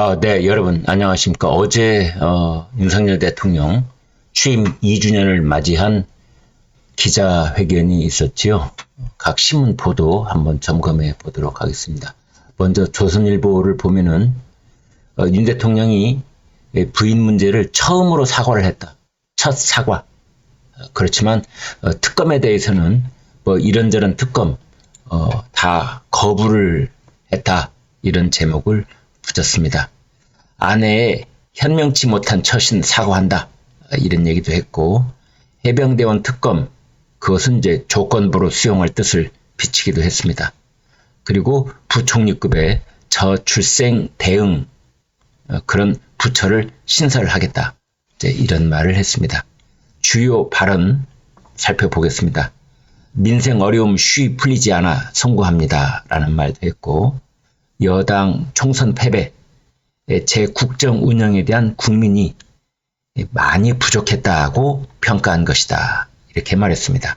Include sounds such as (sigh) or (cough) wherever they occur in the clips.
아, 네, 여러분 안녕하십니까. 어제 어, 윤석열 대통령 취임 2주년을 맞이한 기자회견이 있었지요. 각 신문 보도 한번 점검해 보도록 하겠습니다. 먼저 조선일보를 보면은 어, 윤 대통령이 부인 문제를 처음으로 사과를 했다. 첫 사과. 어, 그렇지만 어, 특검에 대해서는 뭐 이런저런 특검 어, 다 거부를 했다. 이런 제목을 붙였습니다. 아내의 현명치 못한 처신 사과한다. 이런 얘기도 했고 해병대원 특검 그것은 이제 조건부로 수용할 뜻을 비치기도 했습니다. 그리고 부총리급의 저출생 대응 어, 그런 부처를 신설하겠다. 이런 말을 했습니다. 주요 발언 살펴보겠습니다. 민생 어려움 쉬 풀리지 않아 선고합니다. 라는 말도 했고 여당 총선 패배 제 국정 운영에 대한 국민이 많이 부족했다고 평가한 것이다. 이렇게 말했습니다.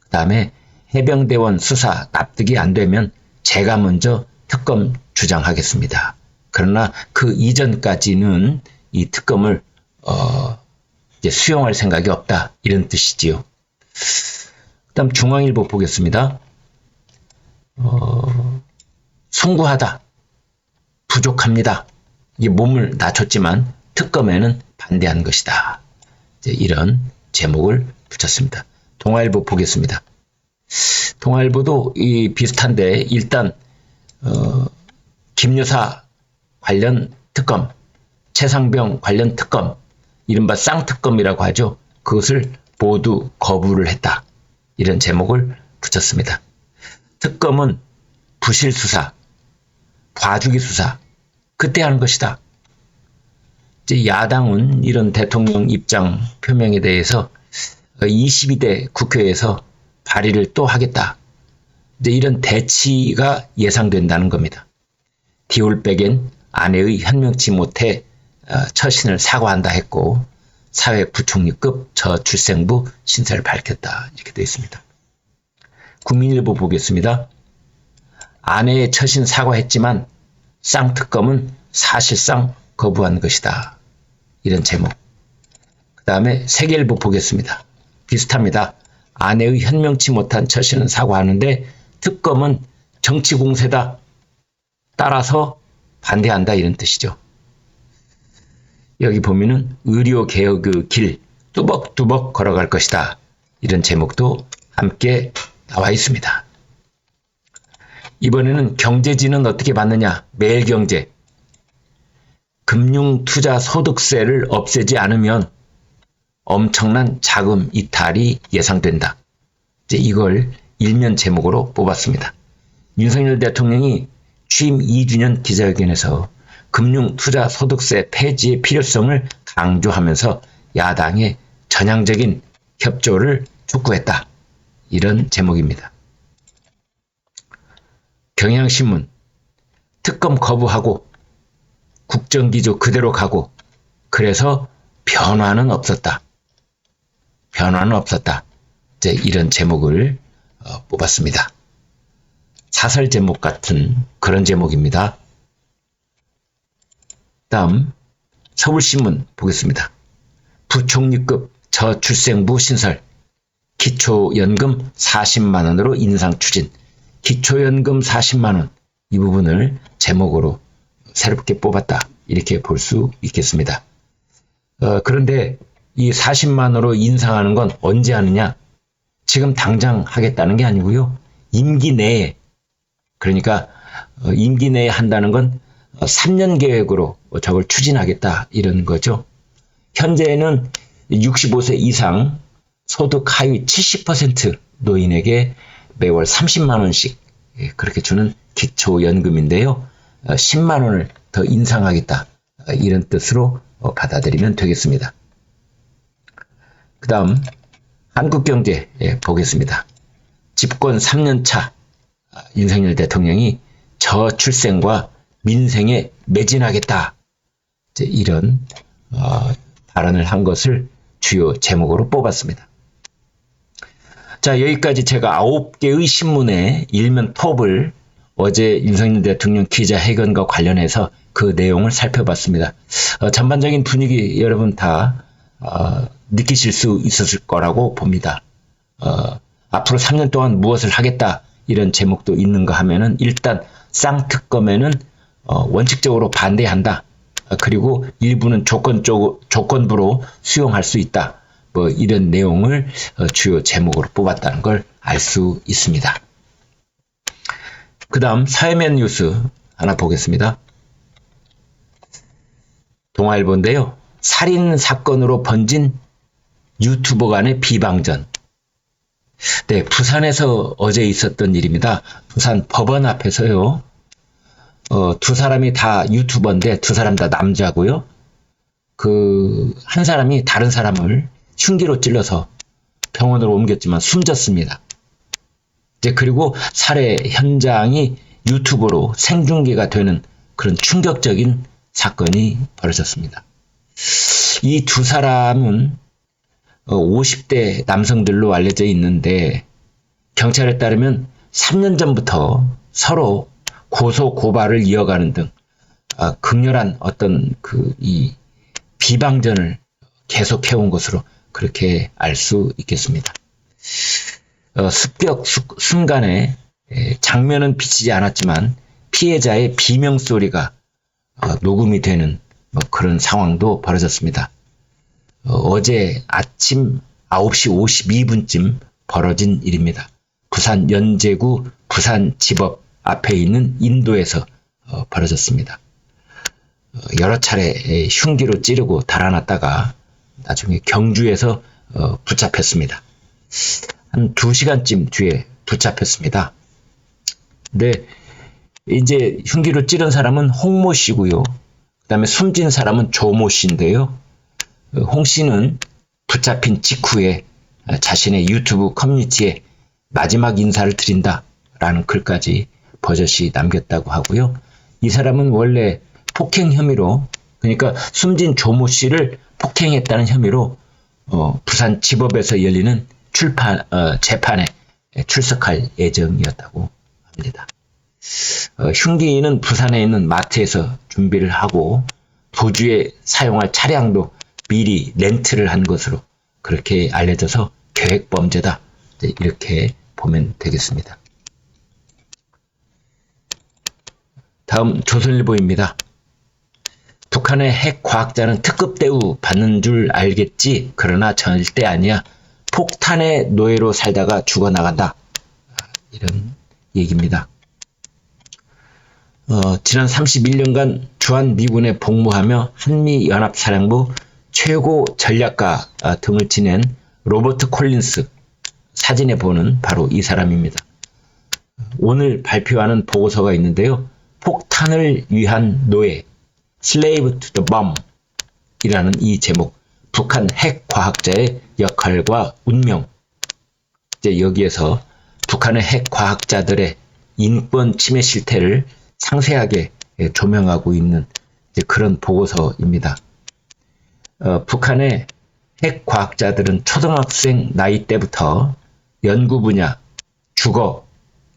그 다음에 해병대원 수사 납득이 안 되면 제가 먼저 특검 주장하겠습니다. 그러나 그 이전까지는 이 특검을 어, 수용할 생각이 없다 이런 뜻이지요. 그다음 중앙일보 보겠습니다. 어, 송구하다, 부족합니다. 이게 몸을 낮췄지만 특검에는 반대한 것이다. 이런 제목을 붙였습니다. 동아일보 보겠습니다. 동아일보도 이 비슷한데 일단 어, 김여사 관련 특검, 최상병 관련 특검, 이른바 쌍특검이라고 하죠. 그것을 모두 거부를 했다. 이런 제목을 붙였습니다. 특검은 부실 수사, 봐주기 수사, 그때 하는 것이다. 이제 야당은 이런 대통령 입장 표명에 대해서 22대 국회에서 발의를 또 하겠다. 이제 이런 대치가 예상된다는 겁니다. 디올백엔 아내의 현명치 못해 어, 처신을 사과한다 했고 사회부총리급 저출생부 신설을 밝혔다 이렇게 되어 있습니다. 국민일보 보겠습니다. 아내의 처신 사과했지만 쌍특검은 사실상 거부한 것이다. 이런 제목. 그 다음에 세계일보 보겠습니다. 비슷합니다. 아내의 현명치 못한 처신은 사과하는데 특검은 정치 공세다. 따라서 반대한다 이런 뜻이죠. 여기 보면은 의료 개혁의 길 뚜벅뚜벅 걸어갈 것이다. 이런 제목도 함께 나와 있습니다. 이번에는 경제지는 어떻게 받느냐? 매일경제. 금융투자 소득세를 없애지 않으면 엄청난 자금 이탈이 예상된다. 이제 이걸 일면 제목으로 뽑았습니다. 윤석열 대통령이 취임 2주년 기자회견에서 금융투자 소득세 폐지의 필요성을 강조하면서 야당의 전향적인 협조를 촉구했다. 이런 제목입니다. 경향신문 특검 거부하고 국정기조 그대로 가고 그래서 변화는 없었다. 변화는 없었다. 이제 이런 제목을 어, 뽑았습니다. 사설 제목 같은 그런 제목입니다. 다음 서울신문 보겠습니다. 부총리급 저출생부 신설 기초연금 40만원으로 인상 추진 기초연금 40만원. 이 부분을 제목으로 새롭게 뽑았다. 이렇게 볼 수 있겠습니다. 어, 그런데 이 40만원으로 인상하는 건 언제 하느냐? 지금 당장 하겠다는 게 아니고요. 임기 내에. 그러니까 어, 임기 내에 한다는 건 3년 계획으로 저걸 추진하겠다. 이런 거죠. 현재는 65세 이상 소득 하위 70% 노인에게 매월 30만 원씩 예, 그렇게 주는 기초연금인데요. 10만 어, 원을 더 인상하겠다 어, 이런 뜻으로 받아들이면 되겠습니다. 그 다음 한국경제 예, 보겠습니다. 집권 3년차 아, 윤석열 대통령이 저출생과 민생에 매진하겠다. 이런 어, 발언을 한 것을 주요 제목으로 뽑았습니다. 자, 여기까지 제가 9개의 신문의 일면 톱을 어제 윤석열 대통령 기자 회견과 관련해서 그 내용을 살펴봤습니다. 어, 전반적인 분위기 여러분 다 어, 느끼실 수 있었을 거라고 봅니다. 어, 앞으로 3년 동안 무엇을 하겠다 이런 제목도 있는가 하면은 일단 쌍특검에는 어, 원칙적으로 반대한다. 어, 그리고 일부는 조건적 조건부로 수용할 수 있다. 뭐 이런 내용을 어, 주요 제목으로 뽑았다는 걸 알 수 있습니다. 그 다음 사회면 뉴스 하나 보겠습니다. 동아일보인데요. 살인 사건으로 번진 유튜버 간의 비방전. 네, 부산에서 어제 있었던 일입니다. 부산 법원 앞에서요. 어, 두 사람이 다 유튜버인데 두 사람 다 남자고요. 그 한 사람이 다른 사람을 흉기로 찔러서 병원으로 옮겼지만 숨졌습니다. 이제 그리고 살해 현장이 유튜브로 생중계가 되는 그런 충격적인 사건이 벌어졌습니다. 이 두 사람은 50대 남성들로 알려져 있는데 경찰에 따르면 3년 전부터 서로 고소 고발을 이어가는 등 아, 극렬한 어떤 그 이 비방전을 계속해온 것으로 그렇게 알 수 있겠습니다. 어, 습격 수- 순간에 에, 장면은 비치지 않았지만 피해자의 비명 소리가 어, 녹음이 되는 뭐 그런 상황도 벌어졌습니다. 어, 제 아침 9시 52분쯤 벌어진 일입니다. 부산 연제구 부산지법 앞에 있는 인도에서 어, 벌어졌습니다. 어, 여러 차례 에, 흉기로 찌르고 달아났다가 나중에 경주에서 어, 붙잡혔습니다. 한 2시간쯤 뒤에 붙잡혔습니다. 근데 이제 흉기로 찌른 사람은 홍모 씨고요. 그 다음에 숨진 사람은 조모 씨인데요. 어, 홍 씨는 붙잡힌 직후에 어, 자신의 유튜브 커뮤니티에 마지막 인사를 드린다 라는 글까지 버젓이 남겼다고 하고요. 이 사람은 원래 폭행 혐의로 그러니까 숨진 조모 씨를 폭행했다는 혐의로 어, 부산 지법에서 열리는 출판 어, 재판에 출석할 예정이었다고 합니다. 어, 흉기는 부산에 있는 마트에서 준비를 하고 도주에 사용할 차량도 미리 렌트를 한 것으로 그렇게 알려져서 계획 범죄다 이렇게 보면 되겠습니다. 다음 조선일보입니다. 북한의 핵 과학자는 특급 대우 받는 줄 알겠지. 그러나 절대 아니야. 폭탄의 노예로 살다가 죽어나간다. 이런 얘기입니다. 어, 지난 31년간 주한 미군에 복무하며 한미 연합사령부 최고 전략가 아, 등을 지낸 로버트 콜린스 사진에 보는 바로 이 사람입니다. 오늘 발표하는 보고서가 있는데요. 폭탄을 위한 노예 Slave to the Bomb 이라는 이 제목 북한 핵 과학자의 역할과 운명 이제 여기에서 북한의 핵 과학자들의 인권 침해 실태를 상세하게 예, 조명하고 있는 그런 보고서입니다. 어, 북한의 핵 과학자들은 초등학생 나이 때부터 연구 분야, 주거,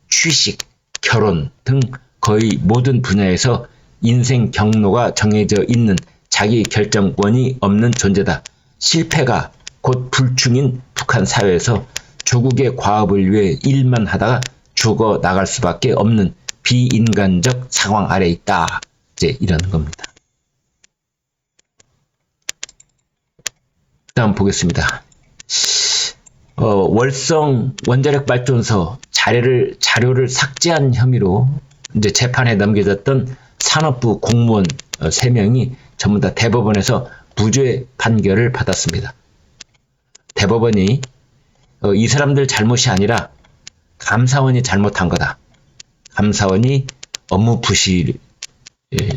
취식, 결혼 등 거의 모든 분야에서 인생 경로가 정해져 있는 자기 결정권이 없는 존재다. 실패가 곧 불충인 북한 사회에서 조국의 과업을 위해 일만 하다가 죽어 나갈 수밖에 없는 비인간적 상황 아래 있다. 이제 이런 겁니다. 다음 보겠습니다. 어, 월성 원자력 발전소 자료를 자료를 삭제한 혐의로 이제 재판에 넘겨졌던 산업부 공무원 어, 3명이 전부 다 대법원에서 무죄 판결을 받았습니다. 대법원이 어, 이 사람들 잘못이 아니라 감사원이 잘못한 거다. 감사원이 업무 부실, 예,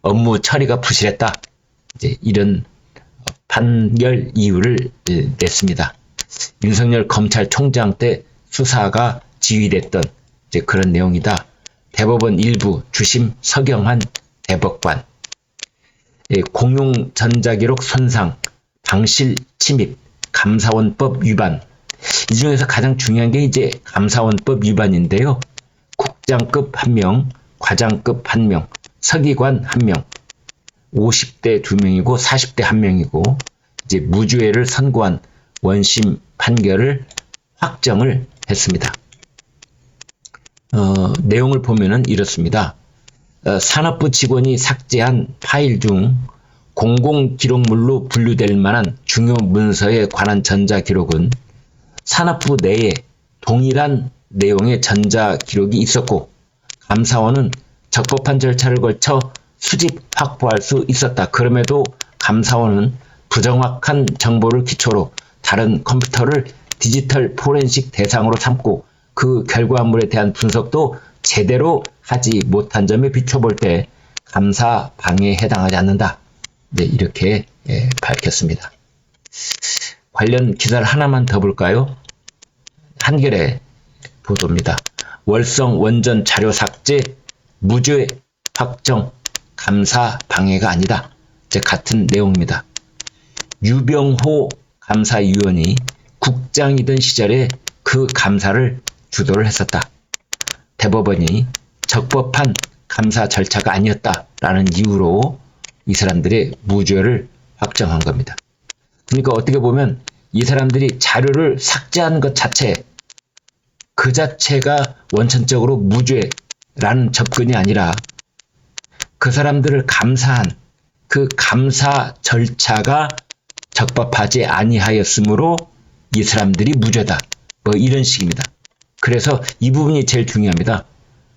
업무 처리가 부실했다. 이제 이런 어, 판결 이유를 예, 냈습니다. 윤석열 검찰총장 때 수사가 지휘됐던 그런 내용이다. 대법원 일부 주심 서경한 대법관 예, 공용 전자기록 손상, 방실 침입, 감사원법 위반 이 중에서 가장 중요한 게 이제 감사원법 위반인데요. 국장급 한 명, 과장급 한 명, 서기관 1명, 50대 2명이고 40대 1명이고 이제 무죄를 선고한 원심 판결을 확정을 했습니다. 어, 내용을 보면은 이렇습니다. 어, 산업부 직원이 삭제한 파일 중 공공기록물로 분류될 만한 중요 문서에 관한 전자기록은 산업부 내에 동일한 내용의 전자기록이 있었고 감사원은 적법한 절차를 거쳐 수집 확보할 수 있었다. 그럼에도 감사원은 부정확한 정보를 기초로 다른 컴퓨터를 디지털 포렌식 대상으로 삼고 그 결과물에 대한 분석도 제대로 하지 못한 점에 비춰볼 때 감사 방해에 해당하지 않는다. 네, 이렇게 예, 밝혔습니다. 관련 기사를 하나만 더 볼까요? 한겨레 보도입니다. 월성 원전 자료 삭제 무죄 확정 감사 방해가 아니다. 이제 같은 내용입니다. 유병호 감사위원이 국장이던 시절에 그 감사를 주도를 했었다. 대법원이 적법한 감사 절차가 아니었다라는 이유로 이 사람들의 무죄를 확정한 겁니다. 그러니까 어떻게 보면 이 사람들이 자료를 삭제한 것 자체 그 자체가 원천적으로 무죄라는 접근이 아니라 그 사람들을 감사한 그 감사 절차가 적법하지 아니하였으므로 이 사람들이 무죄다. 뭐 이런 식입니다. 그래서 이 부분이 제일 중요합니다.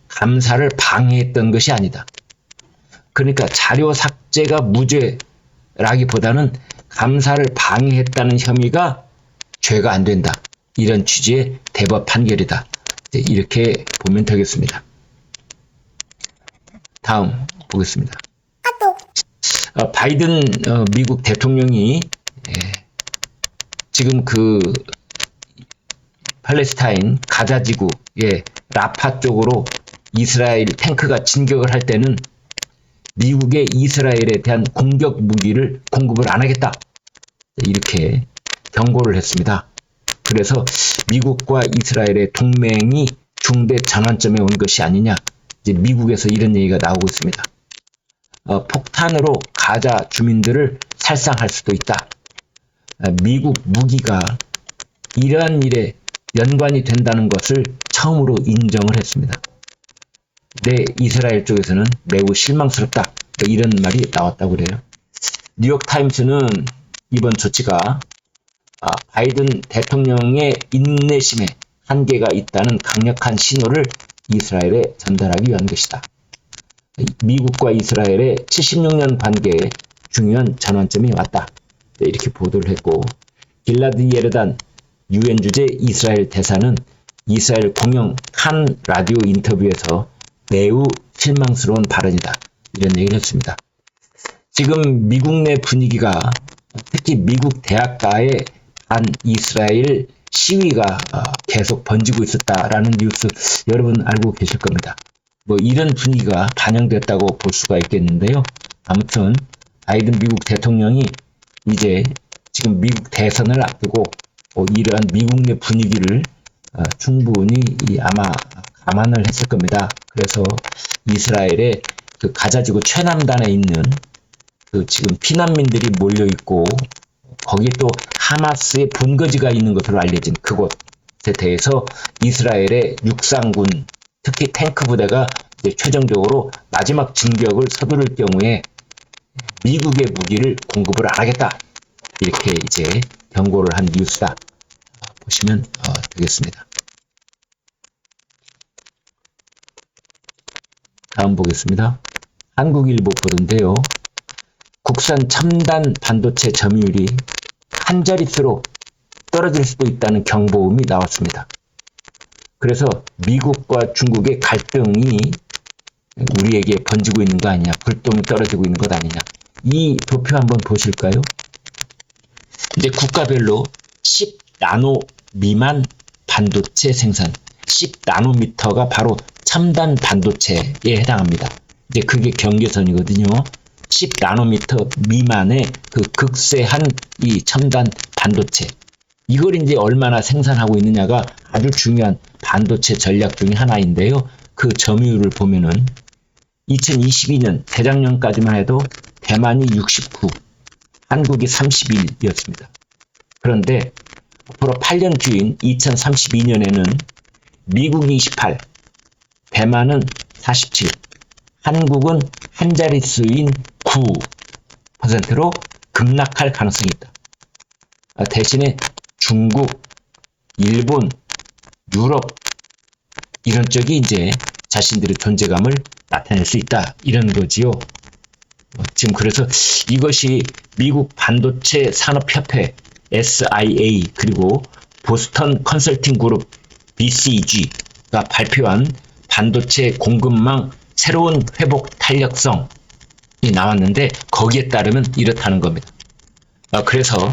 감사를 방해했던 것이 아니다. 그러니까 자료 삭제가 무죄라기보다는 감사를 방해했다는 혐의가 죄가 안 된다. 이런 취지의 대법 판결이다. 이렇게 보면 되겠습니다. 다음 보겠습니다. 어, 바이든 어, 미국 대통령이 예, 지금 그 팔레스타인 가자 지구의 라파 쪽으로 이스라엘 탱크가 진격을 할 때는 미국의 이스라엘에 대한 공격 무기를 공급을 안 하겠다. 이렇게 경고를 했습니다. 그래서 미국과 이스라엘의 동맹이 중대 전환점에 온 것이 아니냐. 이제 미국에서 이런 얘기가 나오고 있습니다. 어, 폭탄으로 가자 주민들을 살상할 수도 있다. 어, 미국 무기가 이러한 일에 연관이 된다는 것을 처음으로 인정을 했습니다. 네, 이스라엘 쪽에서는 매우 실망스럽다. 이런 말이 나왔다고 그래요. 뉴욕타임스는 이번 조치가 아, 바이든 대통령의 인내심에 한계가 있다는 강력한 신호를 이스라엘에 전달하기 위한 것이다. 미국과 이스라엘의 76년 관계에 중요한 전환점이 왔다. 네, 이렇게 보도를 했고 길라드 예르단 유엔 주재 이스라엘 대사는 이스라엘 공영 칸 라디오 인터뷰에서 매우 실망스러운 발언이다. 이런 얘기를 했습니다. 지금 미국 내 분위기가 특히 미국 대학가의 반 이스라엘 시위가 어, 계속 번지고 있었다라는 뉴스 여러분 알고 계실 겁니다. 뭐 이런 분위기가 반영됐다고 볼 수가 있겠는데요. 아무튼 바이든 미국 대통령이 이제 지금 미국 대선을 앞두고 어, 이러한 미국 내 분위기를 어, 충분히 아마 감안을 했을 겁니다. 그래서 이스라엘의 그 가자지구 최남단에 있는 그 지금 피난민들이 몰려 있고 거기 또 하마스의 본거지가 있는 것으로 알려진 그곳에 대해서 이스라엘의 육상군 특히 탱크 부대가 최종적으로 마지막 진격을 서두를 경우에 미국의 무기를 공급을 안 하겠다 이렇게 이제 경고를 한 뉴스다 보시면 어, 되겠습니다. 다음 보겠습니다. 한국일보 보도인데요. 국산 첨단 반도체 점유율이 한 자릿수로 떨어질 수도 있다는 경보음이 나왔습니다. 그래서 미국과 중국의 갈등이 우리에게 번지고 있는 거 아니냐, 불똥이 떨어지고 있는 것 아니냐. 이 도표 한번 보실까요? 이제 국가별로 10 나노 미만 반도체 생산, 10 나노미터가 바로 첨단 반도체에 해당합니다. 이제 그게 경계선이거든요. 10 나노미터 미만의 그 극세한 이 첨단 반도체. 이걸 이제 얼마나 생산하고 있느냐가 아주 중요한 반도체 전략 중의 하나인데요. 그 점유율을 보면은 2022년 대작년까지만 해도 대만이 69, 한국이 31이었습니다. 그런데 앞으로 8년 뒤인 2032년에는 미국이 28, 대만은 47, 한국은 한 자릿수인 9%로 급락할 가능성이 있다. 아, 대신에 중국, 일본, 유럽 이런 쪽이 이제 자신들의 존재감을 나타낼 수 있다 이런 거지요. 어, 지금 그래서 이것이 미국 반도체 산업협회 SIA 그리고 보스턴 컨설팅 그룹 BCG가 발표한 반도체 공급망 새로운 회복 탄력성이 나왔는데 거기에 따르면 이렇다는 겁니다. 아, 그래서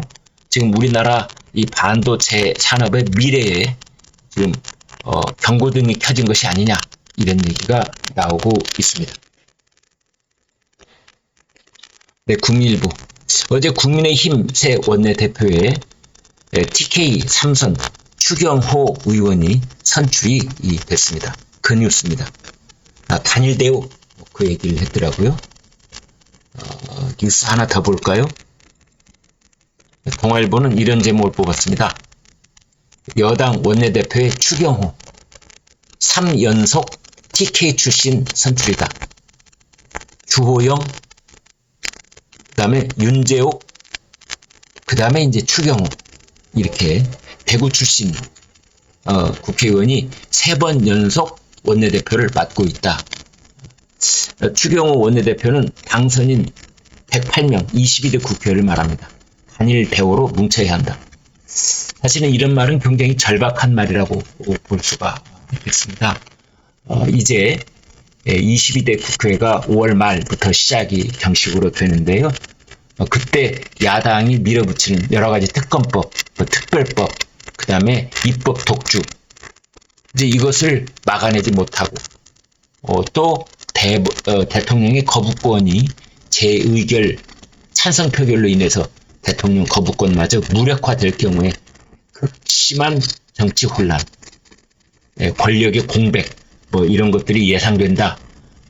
지금 우리나라 이 반도체 산업의 미래에 지금 어, 경고등이 켜진 것이 아니냐 이런 얘기가 나오고 있습니다. 네, 국민일보. 어제 국민의힘 새 원내대표에 TK 삼선 추경호 의원이 선출이 이 됐습니다. 그 뉴스입니다. 아, 단일 대우 그 얘기를 했더라고요. 어, 뉴스 하나 더 볼까요? 동아일보는 이런 제목을 뽑았습니다. 여당 원내대표의 추경호 3연속 TK 출신 선출이다. 주호영 그 다음에 윤재옥 그 다음에 이제 추경호 이렇게 대구 출신 어, 국회의원이 세 번 연속 원내대표를 맡고 있다. 어, 추경호 원내대표는 당선인 108명 22대 국회의원을 말합니다. 단일 대우로 뭉쳐야 한다. 사실은 이런 말은 굉장히 절박한 말이라고 볼 수가 있겠습니다. 어, 이제 22대 국회가 5월 말부터 시작이 정식으로 되는데요. 어, 그때 야당이 밀어붙이는 여러 가지 특검법, 뭐 특별법, 그 다음에 입법 독주, 이제 이것을 막아내지 못하고 어, 또 대, 어, 대통령의 거부권이 재의결 찬성 표결로 인해서 대통령 거부권마저 무력화될 경우에 극심한 정치 혼란, 예, 권력의 공백, 뭐 이런 것들이 예상된다.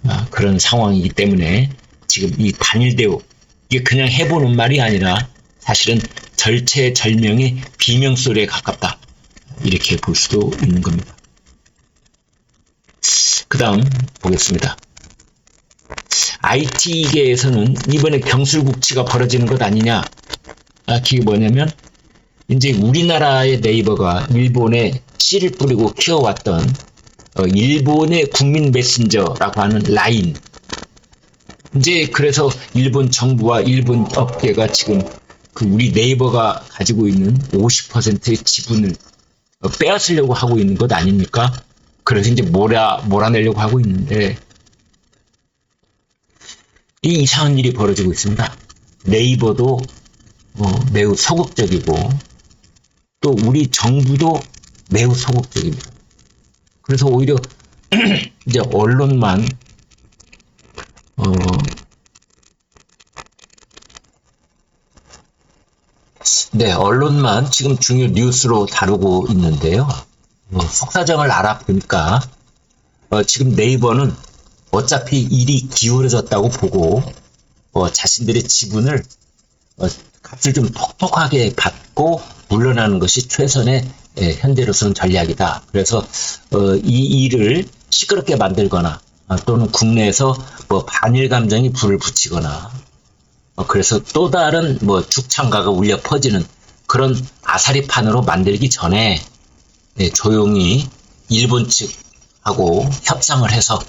아, 그런 상황이기 때문에 지금 이 단일 대우 이게 그냥 해보는 말이 아니라 사실은 절체절명의 비명소리에 가깝다. 이렇게 볼 수도 있는 겁니다. 그 다음 보겠습니다. IT계에서는 이번에 경술국치가 벌어지는 것 아니냐. 아, 그게 뭐냐면, 이제 우리나라의 네이버가 일본에 씨를 뿌리고 키워왔던 어, 일본의 국민 메신저라고 하는 라인. 이제 그래서 일본 정부와 일본 업계가 지금 그 우리 네이버가 가지고 있는 50%의 지분을 어, 빼앗으려고 하고 있는 것 아닙니까? 그래서 이제 몰아, 몰아내려고 하고 있는데, 이 이상한 일이 벌어지고 있습니다. 네이버도 어, 매우 소극적이고, 또 우리 정부도 매우 소극적입니다. 그래서 오히려 (clears throat) 이제 언론만 어, 네, 언론만 지금 중요 뉴스로 다루고 있는데요. 어, 속사정을 알아보니까 어, 지금 네이버는 어차피 일이 기울어졌다고 보고 어, 자신들의 지분을 어, 값을 좀 톡톡하게 받고 물러나는 것이 최선의 예, 현재로서는 전략이다. 그래서 어, 이 일을 시끄럽게 만들거나 아, 또는 국내에서 뭐 반일 감정이 불을 붙이거나 어, 그래서 또 다른 뭐 죽창가가 울려 퍼지는 그런 아사리판으로 만들기 전에 예, 조용히 일본 측하고 협상을 해서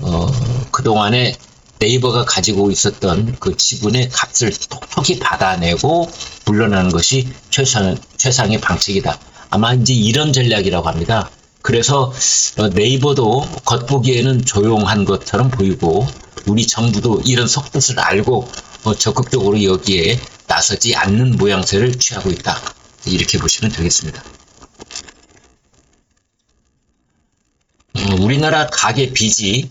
어, 그동안에 네이버가 가지고 있었던 그 지분의 값을 톡톡히 받아내고 물러나는 것이 최상, 최상의 방책이다. 아마 이제 이런 전략이라고 합니다. 그래서 어, 네이버도 겉보기에는 조용한 것처럼 보이고 우리 정부도 이런 속뜻을 알고 어, 적극적으로 여기에 나서지 않는 모양새를 취하고 있다. 이렇게 보시면 되겠습니다. 어, 우리나라 가계 빚이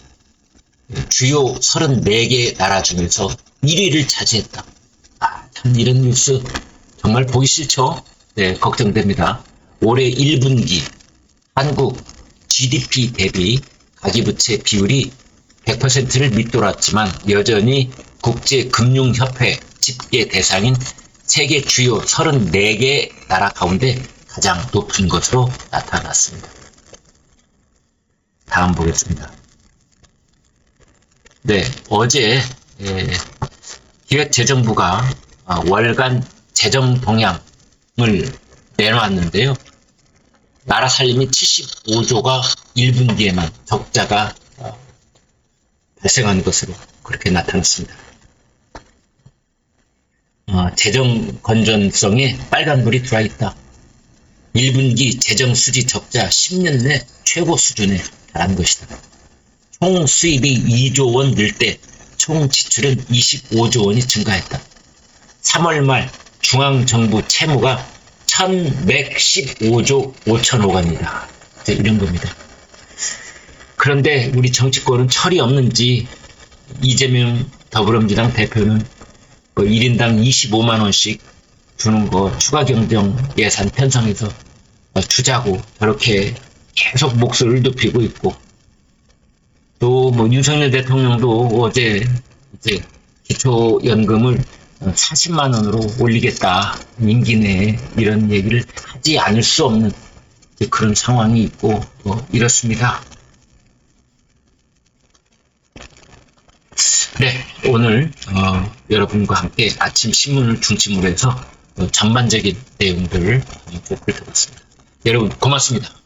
주요 34개 나라 중에서 1위를 차지했다. 아, 참 이런 뉴스 정말 보기 싫죠? 네, 걱정됩니다. 올해 1분기 한국 GDP 대비 가계부채 비율이 100%를 밑돌았지만 여전히 국제금융협회 집계 대상인 세계 주요 34개 나라 가운데 가장 높은 것으로 나타났습니다. 다음 보겠습니다. 네, 어제 예, 기획재정부가 아, 월간 재정 동향을 내놓았는데요. 나라 살림이 75조가 1분기에만 적자가 어, 발생한 것으로 그렇게 나타났습니다. 어, 재정 건전성에 빨간불이 들어와 있다. 1분기 재정 수지 적자 10년 내 최고 수준에 달한 것이다. 총 수입이 2조 원 늘 때 총 지출은 25조 원이 증가했다. 3월 말 중앙정부 채무가 1115조 5천억 원이다. 이런 겁니다. 그런데 우리 정치권은 철이 없는지 이재명 더불어민주당 대표는 뭐 1인당 25만 원씩 주는 거 추가 경정 예산 편성해서 어, 주자고 저렇게 계속 목소리를 높이고 있고 또 뭐 윤석열 대통령도 어제 이제 기초연금을 40만 원으로 올리겠다 임기 내에 이런 얘기를 하지 않을 수 없는 그런 상황이 있고 뭐 이렇습니다. 네, 오늘 어, 여러분과 함께 아침 신문을 중심으로 해서 어, 전반적인 내용들을 어, 훑어봤습니다. 여러분 고맙습니다.